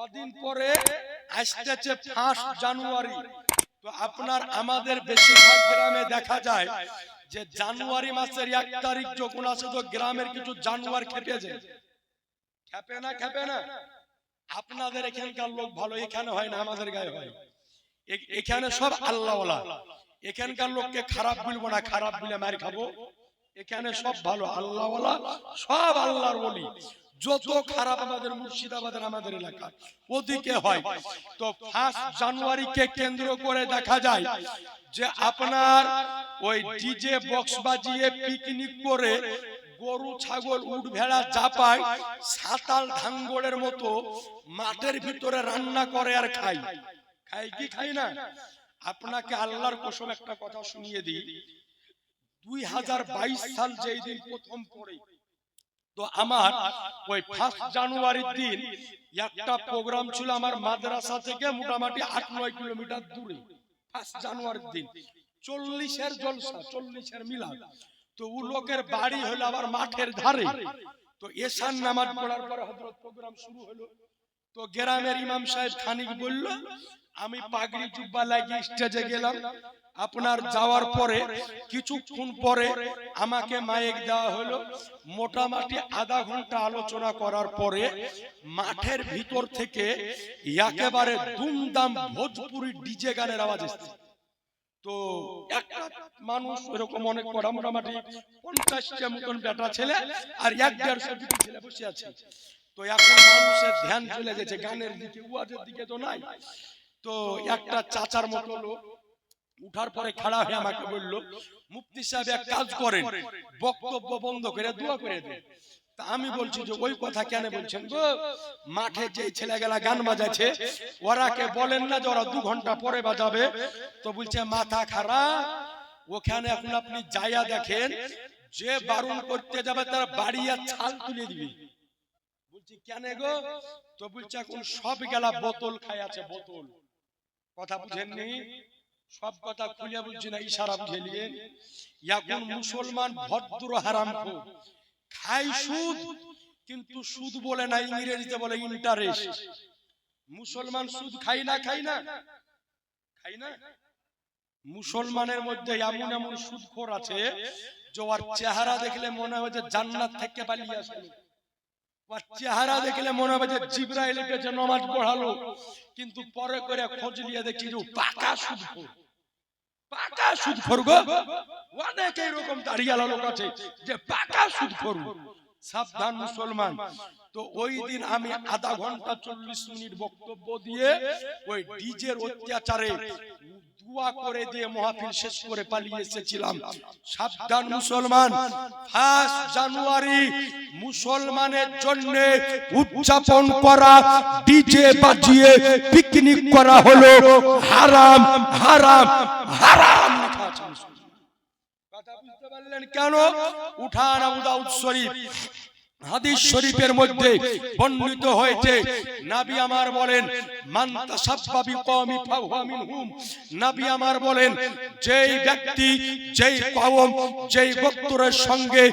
কদিন পরে আসতেছে ফার্স্ট জানুয়ারি তো আপনার আমাদের বেশিরভাগ গ্রামে দেখা যায় যে জানুয়ারি মাসের এক তারিখ যখন আসে তো গ্রামের কিছু জানুয়ার খেপে যায়। খেপে না খেপে না। আপনাদের এখানকার লোক ভালো, এখানে হয় না, আমাদের গায়ে হয়। এখানে সব আল্লাহওয়ালা। এখানকার লোককে খারাপ বলব না, খারাপ বলে মার খাব। এখানে সব ভালো আল্লাহওয়ালা সব আল্লাহর বলি যত খারাপ আমাদের মুর্শিদাবাদের আমাদের এলাকা ওদিকে হয়। তো ফার্স্ট জানুয়ারিকে কেন্দ্র করে দেখা যায় যে আপনার ওই ডিজে বক্স বাজিয়ে পিকনিক করে গরু ছাগল উট ভেড়া চাপায় সাতাল ধাঙ্গড়ের মতো মাঠের ভিতরে রান্না করে আর খাই। খাই। কি খাই না? আপনাকে আল্লাহর কসম একটা কথা শুনিয়ে দিই। দুই হাজার বাইশ সাল যেই দিন প্রথম পড়ে তো আমার ওই ফার্স্ট জানুয়ারির দিন একটা প্রোগ্রাম ছিল আমার মাদ্রাসা থেকে মোটামুটি আট নয় কিলোমিটার দূরে ফার্স্ট জানুয়ারির দিন। চল্লিশের জলসা চল্লিশের মিলাদ। তো ও লোকের বাড়ি হলো আবার মাঠের ধারে। তো এসান নামাজ পড়ার পরে হযরত প্রোগ্রাম শুরু হলো। তো গ্রামের ইমাম সাহেব খানিক বলল আমি পাগড়ি জুব্বা লাগিয়ে স্টেজে গেলাম। আপনার যাওয়ার পরে কিছুক্ষণ পরে আমাকে মাইক দেওয়া হলো। মোটামুটি আধা ঘণ্টা আলোচনা করার পরে মাঠের ভিতর থেকে একেবারে দুমদাম ভোজপুরি ডিজে গানের আওয়াজ এসছে। তো একটা মানুষ এরকম অনেক কড়া মোটামুটি পঞ্চাশটা মতন বেটা ছেলে আর এক দেড়শো দুটি ছেলে বসে আছে। তো এখন মানুষের ধ্যান চলে গেছে গানের দিকে ওয়াজের দিকে তো নাই। তো একটা চাচার মতো লোক উঠার পরে খাড়া হয়ে আমাকে বলল, মুফতি সাহেব, এক কাজ করেন। বক্তব্য বন্ধ করে দোয়া করে দেন। তা আমি বলছি যে, ওই কথা কেন বলছেন গো? মাঠে যে ছেলেগুলা গান বাজাচ্ছে ওরাকে বলেন না যে ওরা দু ঘণ্টা পরে বাজাবে? তো বলছে, মাথা খারাপ। ওখানে এখন আপনি যাইয়া দেখেন, যে বারণ করতে যাবে তার বাড়ি আর ছাল তুলে দিবে। বলছি, কেন গো? তো বলছে, এখন সব গেলা বোতল খাই আছে, বোতল। কথা বুঝেননি? সব কথা খুলে বলছি না ইশারা বুঝে নিয়েন এখন মুসলমান ভদ্র হারাম খাই সুদ কিন্তু সুদ বলে না ইংরেজিতে বলে ইন্টারেস্ট মুসলমান সুদ খাই না খাই না খাই না। মুসলমানের মধ্যে এমন এমন সুদখোর আছে যে ওর চেহারা দেখলে মনে হয় যে জান্নাত থেকে পালিয়ে ওর চেহারা দেখলে মনে হবে যে জিব্রাইল যে নামাজ পড়ালো, কিন্তু পরে করে খোঁজ নিয়ে দেখি যে পাকা সুদখোর। পাকা সুদখোর গো। অনেক এরকম দাঁড়িয়ে লোক আছে যে পাকা সুদ সুদখোর। সাবধান মুসলমান। তো ওই দিন আমি আধা ঘণ্টা চল্লিশ মিনিট বক্তব্য দিয়ে ওই ডিজের অত্যাচারে দোয়া করে দিয়ে মহাফিল শেষ করে পালিয়ে এসেছিলাম। সাবধান মুসলমান। ফার্স্ট জানুয়ারি মুসলমানের জন্য উদযাপন করা ডিজে বাজিয়ে পিকনিক করা হলো। হারাম হারাম হারাম। লেখা আছে পারলেন কেন? উঠান আবু দাউদ শরীফ। হাদিস শরীফের মধ্যে বর্ণিত হয়েছে, নবী আমার বলেন, মান তাসাব্বা বিকওমি ফাহুয়া মিনহুম। নবী আমার বলেন, যেই ব্যক্তি, যেই কওম, যেই গোত্রের সঙ্গে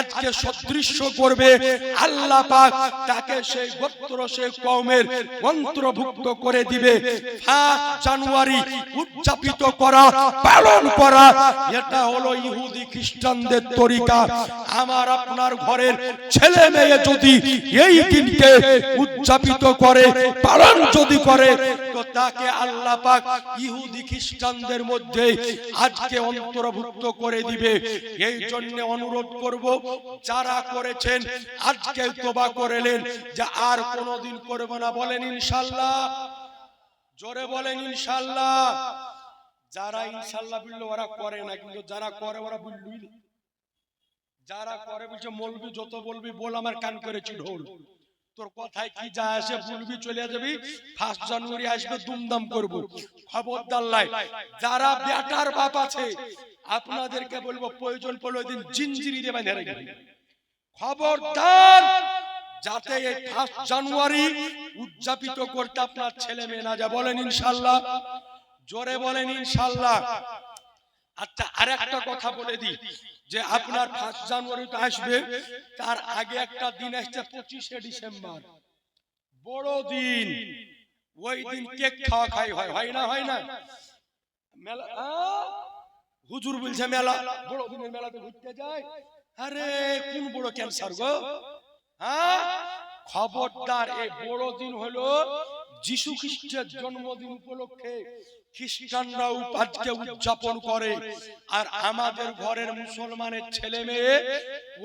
আজকে সদৃশ্য করবে, আল্লাহ পাক তাকে সেই গোত্র, সেই কওমের অন্তর্ভুক্ত করে দিবে। ফার্স্ট জানুয়ারি উদযাপিত করা, পালন করা, এটা হলো ইহুদি খ্রিস্টানদের তরিকা। আমার আপনার ঘরের ছেলে মেয়ে যদি এই দিনকে উদযাপিত করে, পালন যদি করে তাকে আল্লাহ পাক ইহুদি খ্রিস্টানদের মধ্যে আজকে অন্তর্ভুক্ত করে দিবে। এই জন্য অনুরোধ করব, যারা করেছেন, আজকে তোবা করেলেন যে আর কোনোদিন করব না। বলেন ইনশাল্লাহ। জোরে বলেন ইনশাল্লাহ। যারা ইনশাল্লাহ বলল, ওরা করে না, কিন্তু যারা করে, ওরা বুঝলুই যারা করে বলছে, মলবি যত বলবি বল আমার কান করেছি ঢোল। তোর কথায় কি যা আসে বলবি চলে যাবি। ফার্স্ট জানুয়ারি আসবে, দুমদাম করব। খবরদার লাই, যারা বেটার বাপ আছে, আপনাদেরকে বলব, প্রয়োজন পড়লে দিন জিঞ্জিরি দিয়ে বেঁধে রেখে দিন। খবরদার, যাতে এই ফার্স্ট জানুয়ারি উদযাপিত করতে আপনার ছেলে মেয়ে না যা বলেন ইনশাল্লাহ, জোরে বলেন ইনশাল্লাহ। আচ্ছা আর একটা কথা বলে দিই, যে আপনার ফার্স্ট জানুয়ারি তো আসবে, তার আগে একটা দিন আসছে পঁচিশে ডিসেম্বর। বড় দিন। ওই দিন কেক খাওয়া খাই হয় হয় না হয় না? মেলা হুজুর বলছে মেলা, বড় দিনের মেলাতে ঘুরতে যায়। আরে, কোন বড় ক্যান্সার গো? হ্যাঁ? খবরদার এই বড় দিন হলো যিশু খ্রিস্টের জন্মদিন উপলক্ষে খ্রিস্টানরা আজকে উদযাপন করে। আর আমাদের ঘরের মুসলমানের ছেলে মেয়ে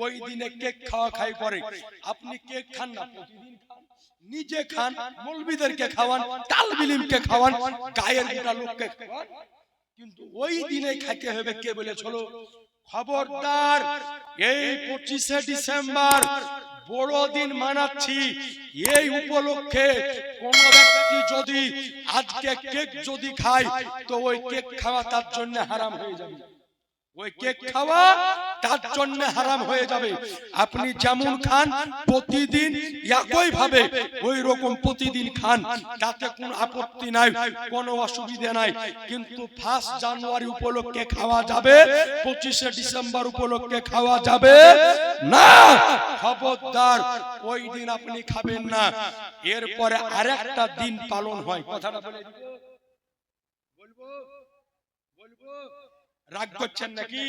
ওই দিনে কেক খাওয়া খাই করে। আপনি কেক খান না, প্রতিদিন খান। নিজে খান, মৌলবিদেরকে খাওয়ান, তালবিলিমকে খাওয়ান, গায়ের গোটা লোককে খাওয়ান। কিন্তু ওই দিনে খাইতে হবে কে বলে? বলেছিল খবরদার, এই পঁচিশে ডিসেম্বর বড়দিন মানাচ্ছি। এই উপলক্ষে কোন ব্যক্তি যদি আজকে কেক যদি খায়, তো ওই কেক খাওয়া তার জন্য হারাম হয়ে যাবে। ওই কেক খাওয়া তার জন্য হারাম হয়ে যাবে। আপনি যেমন খান প্রতিদিন একই ভাবে ওই রকম প্রতিদিন খান। তাতে কোনো আপত্তি নাই কোনো অসুবিধা নাই। কিন্তু ফার্স্ট জানুয়ারি উপলক্ষে খাওয়া যাবে পঁচিশে ডিসেম্বর উপলক্ষে খাওয়া যাবে। না! খবরদার ওই দিন আপনি খাবেন না। এরপরে আরেকটা দিন পালন হয়। কথাটা বলে দিব বলব বলব রাগ করছেন নাকি?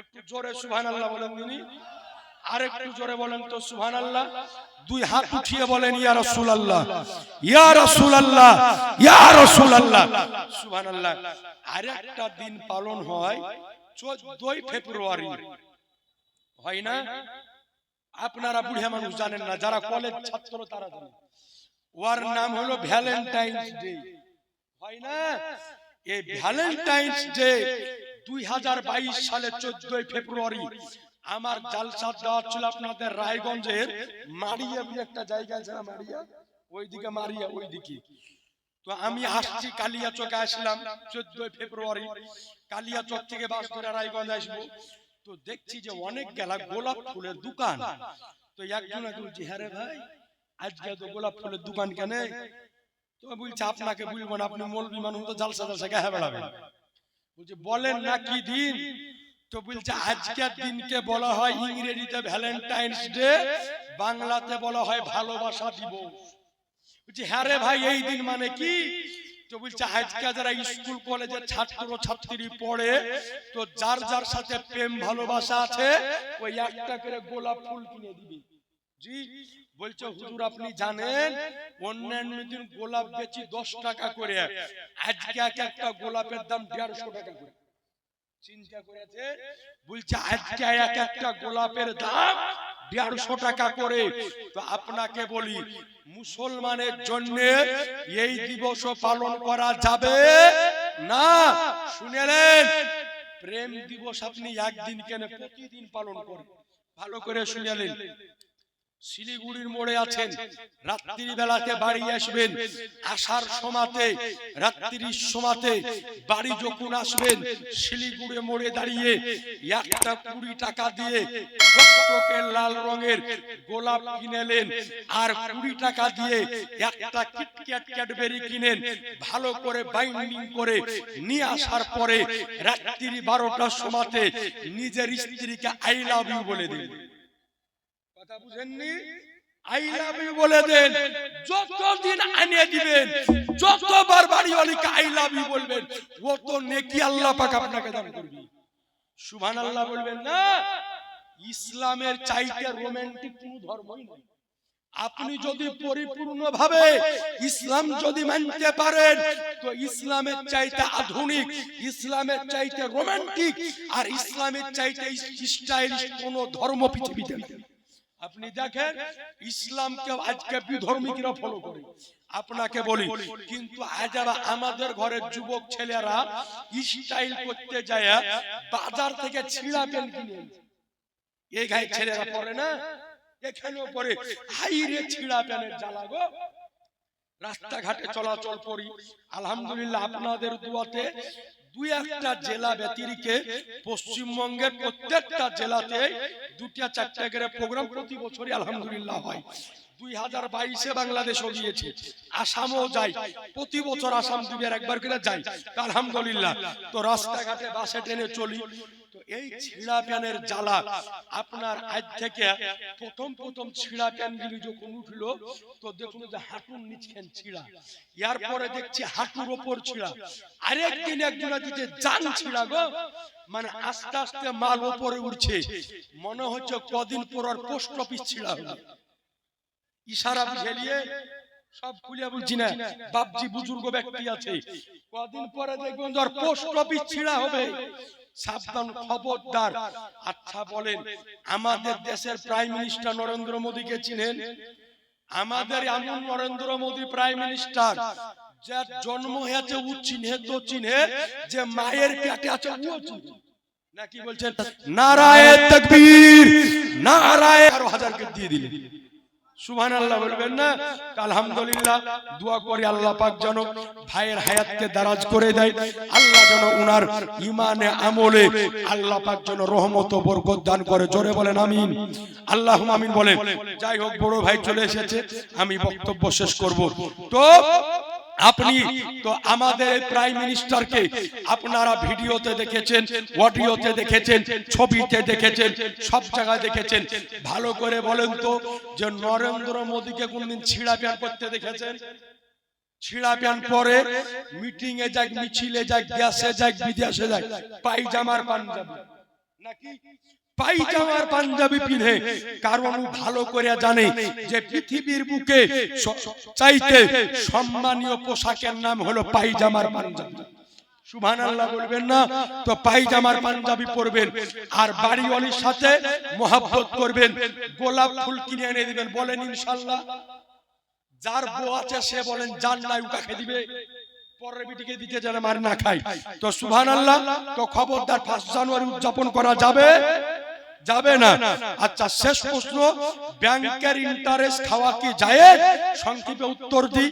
একটু জোরে সুবহান আল্লাহ বলেন তিনি। আর একটু জোরে বলেন তো সুবহান আল্লাহ দুই হাত উঠিয়ে বলেন ইয়া রাসূল আল্লাহ ইয়া রাসূল আল্লাহ ইয়া রাসূল আল্লাহ সুবহান আল্লাহ আর একটা দিন পালন হয় 14 ফেব্রুয়ারি। হয় না? আপনারা বুড়িয়া মানুষ জানেন না যারা কলেজ ছাত্র তারা জানেন ওর নাম হলো ভ্যালেন্টাইন্স ডে হয় না? এই ভ্যালেন্টাইন্স ডে দুই সালে চোদ্দই ফেব্রুয়ারি আমার জালসা দেওয়া ছিল আপনাদের রায়গঞ্জের মারিয়া বলে একটা জায়গা আছে না মারিয়া? ওইদিকে মারিয়া ওইদিকে। তো আমি আসছি কালিয়া চকে আসলাম চোদ্দই ফেব্রুয়ারি। কালিয়া চক থেকে বাস ধরে রায়গঞ্জ আসব। তো দেখছি যে অনেক গেলা গোলাপ ফুলের দোকান। তো একজন একজন হ্যাঁ রে ভাই আজকে তো গোলাপ ফুলের দোকান কেন? তো বলছে আপনাকে বলব না আপনি মৌলবি মানুষ তো জালসা জালসা গায়ে বেড়াবেন। বলছে বলেন না কি দিন? তো বলছে আজকের দিনকে বলা হয় ইংরেজিতে ভ্যালেন্টাইন্স ডে বাংলাতে বলা হয় ভালোবাসা দিবস। বলছি হ্যাঁ রে ভাই এই দিন মানে কি? তো বলছে আজকে যারা স্কুল কলেজের ছাত্র ছাত্রী পড়ে তো যার যার সাথে প্রেম ভালোবাসা আছে ওই একটা করে গোলাপ ফুল কিনে দিবে। জি বলছে হুজুর আপনি জানেন? অন্যান্য দিন গোলাপ বেচি দশ টাকা করে। আজকে এক একটা গোলাপের দাম দেড়শো টাকা করে। চিন্তা করেছে? বলছে আজকে এক একটা গোলাপের দাম দেড়শো টাকা করে। তো আপনাকে বলি মুসলমানের জন্য এই দিবস পালন করা যাবে না? শুনেলেন প্রেম দিবস আপনি একদিন কেন প্রতিদিন পালন করেন? ভালো করে শুনেলেন শিলিগুড়ির মোড়ে আছেন রাত্রি বেলাতে বাড়ি আসবেন আসার সমাতে রাত্রির সমাতে বাড়ি যখন আসবেন শিলিগুড়ি মোড়ে দাঁড়িয়ে একটা কুড়ি টাকা দিয়ে লাল রঙের গোলাপ কিনেলেন আর কুড়ি টাকা দিয়ে একটা কিটক্যাট ক্যাডবেরি কিনেন ভালো করে বাইন্ডিং করে নিয়ে আসার পরে রাত্রি বারোটার সমাতে নিজের স্ত্রীকে আই লাভ ইউ বলে দিন। কথা বুঝেননি? আই লাভ ইউ বলে দেন। যতদিন আনিয়ে দিবেন যতবার বাড়িওয়ালিকে আই লাভ ইউ বলবেন ও তো নেকি আল্লাহ পাক আপনাকে দান করবে। সুবহানাল্লাহ বলবেন না ইসলামের চাইতে রোমান্টিক কোনো ধর্মই নয় আপনি যদি পরিপূর্ণ ভাবে ইসলাম যদি মানতে পারেন তো ইসলামের চাইতে আধুনিক ইসলামের চাইতে রোমান্টিক আর ইসলামের চাইতে স্টাইলিশ কোন ধর্ম পৃথিবীতে নেই। আপনি দেখেন ইসলামকে আজকে বিধর্মীরা ফলো করে। আপনাকে বলি কিন্তু আজ আমাদের ঘরের যুবক ছেলেরা স্টাইল করতে যায় বাজার থেকে ছিঁড়া পেন কিনে। এই গায়ে ছেলেরা পরে না এখানেও পরে হাইরে ছিঁড়া প্যানের জ্বালা গো। রাস্তাঘাটে চলাচল করি। আলহামদুলিল্লাহ আপনাদের দুয়াতে দুই একটা জেলা ব্যতিরিকে পশ্চিমবঙ্গের প্রত্যেকটা জেলাতে দুটা চারটা করে প্রোগ্রাম প্রতি বছরই আলহামদুলিল্লাহ হয়। দুই হাজার বাইশে বাংলাদেশও গিয়েছে আসামও যাই প্রতি বছর আসাম দুবার একবার করে যাই আলহামদুলিল্লাহ। তো রাস্তাঘাটে বাসে, ট্রেনে চলি। এই ছিঁড়া প্যানের জ্বালা আপনার থেকে প্রথম প্রথম ছিঁড়া যখন উঠল, তো দেখুন যে হাঁটুর নিচখান ছিঁড়া। ইয়ার পরে দেখছি হাঁটুর ওপর ছিঁড়া। আরেকদিন দিতে ছিঁড়া গো মানে আস্তে আস্তে মাল ওপরে উঠছে। মনে হচ্ছে কদিন পর আর পোস্ট অফিস ছিঁড়া হবে ইশারা বুঝেলিয়ে সব খুলে বলছি, না, বাপজি বুজুর্গ ব্যক্তি আছে। কদিন পরে দেখবেন পোস্ট অফিস ছিঁড়া হবে। সাবধান, খবরদার। আচ্ছা বলেন, আমাদের দেশের প্রাইম মিনিস্টার নরেন্দ্র মোদীকে চিনেন? আমাদের এমন নরেন্দ্র মোদী প্রাইম মিনিস্টার যার জন্ম হয়েছে ও তো চিনে, যে মায়ের পেটে আছে ও চিনে। না কি বলছেন? নারায়ে তকবীর, নারায়ে আরও হাজারকে দিয়ে দিলেন। সুবহান আল্লাহ বলবেন না? আলহামদুলিল্লাহ, দোয়া করে আল্লাহ পাক যেন ভাইয়ের হায়াতকে দারাজ করে দেয়। আল্লাহ যেন উনার ইমানে আমলে আল্লাহ পাক যেন রহমত বরকত দান করে। জোরে বলেন আমিন। আল্লাহ আমিন বলেন। যাই হোক, বড় ভাই চলে এসেছে। আমি বক্তব্য শেষ করব। তো আপনি তো আমাদের প্রাইম মিনিস্টারকে আপনারা ভিডিওতে দেখেছেন, অডিওতে দেখেছেন, ছবিতে দেখেছেন, সব জায়গায় দেখেছেন। ভালো করে বলেন তো যে নরেন্দ্র মোদীকে কোনদিন ছিঁড়া প্যান করতে দেখেছেন? ছিঁড়া প্যান পরে মিটিং এ যাক মিছিলে যাক গ্যাসে যাক বিদেশে যাক পাইজামার পাঞ্জাবি। নাকি? পাইজামার পাঞ্জাবি পিনে কারণ ও ভালো করে জানে যে পৃথিবীর বুকে চাইতে সম্মানীয় পোশাকের নাম হলো পাইজামার পাঞ্জাবি। সুবহান আল্লাহ বলবেন না তো পাইজামার পাঞ্জাবি পরবেন। আর বাড়িওয়ালির সাথে মোহাব্বত করবেন গোলাপ ফুল কিনে এনে দিবেন বলেন ইনশাল্লাহ। যার বউ আছে সে বলেন যার নাই দিবে। পরের বিটিকে না খাই। তো সুবহান আল্লাহ তো খবরদার ফার্স্ট জানুয়ারি উদযাপন করা যাবে। যাবে না। আচ্ছা শেষ প্রশ্ন ব্যাংকের ইন্টারেস্ট খাওয়া কি যায় সংক্ষেপে উত্তর দিই।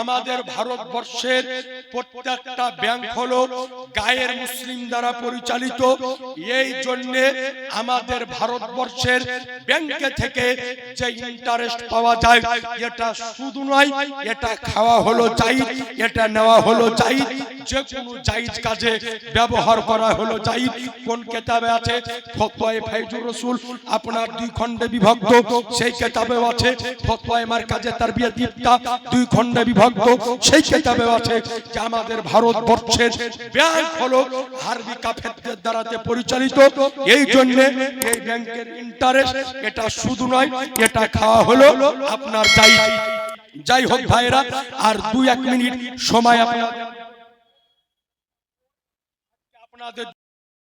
আমাদের ভারতবর্ষের প্রত্যেকটা ব্যাংক হলো গায়ের মুসলিম দ্বারা পরিচালিত। এই জন্য আমাদের ভারতবর্ষের ব্যাংকে থেকে যে ইন্টারেস্ট পাওয়া যায় এটা শুধু নয় এটা খাওয়া হলো জাইজ এটা নেওয়া হলো জাইজ যে কোনো জাইজ কাজে ব্যবহার করা হলো। জাইজ কোন কেতাবে আছে? ফতোয়ায়ে ফাইজুর রাসূল, আপনার দুই খণ্ডে বিভক্ত, সেই কেতাবে আছে। ফতোয়ায়ে মারকাজে তারবিয়াত ইফতা দুই খণ্ডে বিভক্ত, সেই কেতাবে আছে যে আমাদের ভারতবর্ষের ব্যাংক হলো হারবি কাফেরদের দ্বারাতে পরিচালিত। এই জন্য এই ব্যাংকের ইন্টারেস্ট এটা শুধু নয়, এটা খাওয়া হলো আপনার যাই যাই হোক ভাইরা আর দুই এক মিনিট সময় আপনাদের আপনাদের